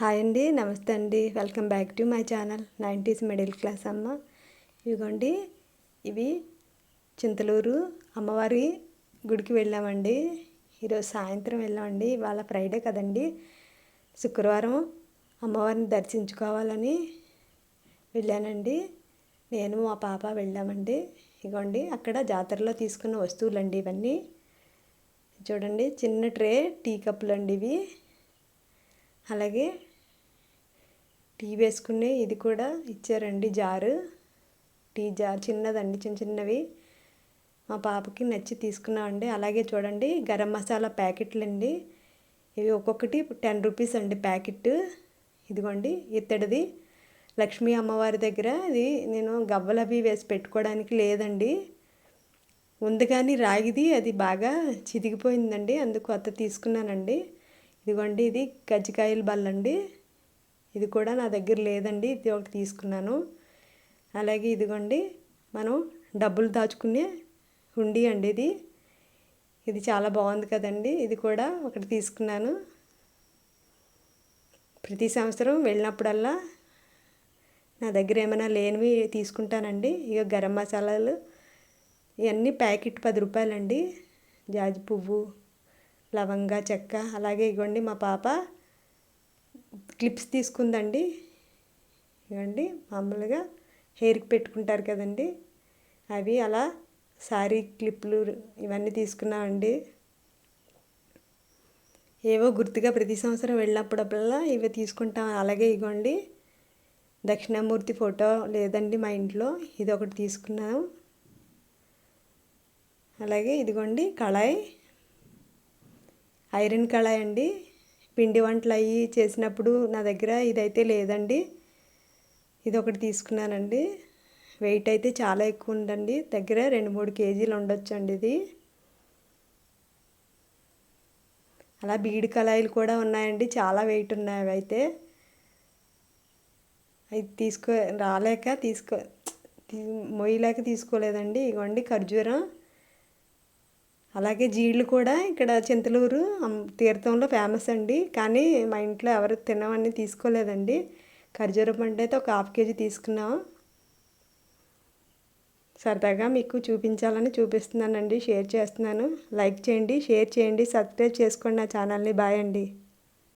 Hi అండి నమస్తే అండి. Welcome back to my channel nineties middle class అమ్మ. ఇదిగోండి ఇవి చింతలూరు అమ్మవారి గుడికి వెళ్ళామండి. ఈరోజు సాయంత్రం వెళ్ళామండి. ఇవాళ ఫ్రైడే కదండి. శుక్రవారం అమ్మవారిని దర్శించుకోవాలని వెళ్ళానండి. నేను మా పాప వెళ్ళామండి. ఇగోండి అక్కడ జాతరలో తీసుకున్న వస్తువులండి ఇవన్నీ. చూడండి చిన్న ట్రే టీ కప్పులు అండి ఇవి. అలాగే టీ వేసుకునే ఇది కూడా ఇచ్చారండి జారు. టీ జార్ చిన్నదండి చిన్న చిన్నవి. మా పాపకి నచ్చి తీసుకున్నామండి అలాగే చూడండి గరం మసాలా ప్యాకెట్లు అండి ఇవి ఒక్కొక్కటి టెన్ రూపీస్ అండి ప్యాకెట్ ఇదిగోండి ఇత్తడిది. లక్ష్మీ అమ్మవారి దగ్గర ఇది నేను గవ్వలు అవి వేసి పెట్టుకోవడానికి లేదండి. ఉంది కానీ రాగిది అది బాగా చిదిగిపోయిందండి అందుకు కొత్త తీసుకున్నానండి. ఇదిగోండి ఇది కజ్జికాయల బల్లండి. ఇది కూడా నా దగ్గర లేదండి ఇది ఒకటి తీసుకున్నాను. అలాగే ఇదిగోండి మనం డబ్బులు దాచుకునే హుండీ అండి ఇది. ఇది చాలా బాగుంది కదండి ఇది కూడా ఒకటి తీసుకున్నాను. ప్రతి సంవత్సరం వెళ్ళినప్పుడల్లా నా దగ్గర ఏమైనా లేనివి తీసుకుంటానండి. ఇక గరం మసాలాలు ఇవన్నీ ప్యాకెట్ పది రూపాయలండి. జాజి పువ్వు లవంగా చెక్క అలాగే ఇవ్వండి మా పాప క్లిప్స్ తీసుకుందండి. ఇవ్వండి మామూలుగా హెయిర్కి పెట్టుకుంటారు కదండి. అవి అలా శారీ క్లిప్లు ఇవన్నీ తీసుకున్నామండి. ఏవో గుర్తుగా ప్రతి సంవత్సరం వెళ్ళినప్పుడప్పుడల్లా ఇవి తీసుకుంటాం. అలాగే ఇగోండి దక్షిణామూర్తి ఫోటో లేదండి మా ఇంట్లో. ఇది ఒకటి తీసుకున్నాను అలాగే ఇదిగోండి కళాయి. ఐరన్ కళాయి అండి. పిండి వంటలు అవి చేసినప్పుడు నా దగ్గర ఇదైతే లేదండి. ఇది ఒకటి తీసుకున్నానండి. వెయిట్ అయితే చాలా ఎక్కువ ఉందండి. దగ్గర రెండు మూడు కేజీలు ఉండొచ్చు అండి ఇది. అలా బీడి కళాయిలు కూడా ఉన్నాయండి. చాలా వెయిట్ ఉన్నాయి అవి అయితే. అవి తీసుకో రాలేక తీసుకో మొయ్యలేక తీసుకోలేదండి. ఇగోండి ఖర్జూరం. అలాగే జీళ్ళు కూడా ఇక్కడ చింతలూరు తీర్థంలో ఫేమస్ అండి. కానీ మా ఇంట్లో ఎవరు తినమని తీసుకోలేదండి. ఖర్జూరం పండు అయితే ఒక హాఫ్ కేజీ తీసుకున్నాం. సరదాగా మీకు చూపించాలని చూపిస్తున్నానండి షేర్ చేస్తున్నాను. లైక్ చేయండి షేర్ చేయండి సబ్స్క్రైబ్ చేసుకోండి నా ఛానల్ని. బాయ్ అండి.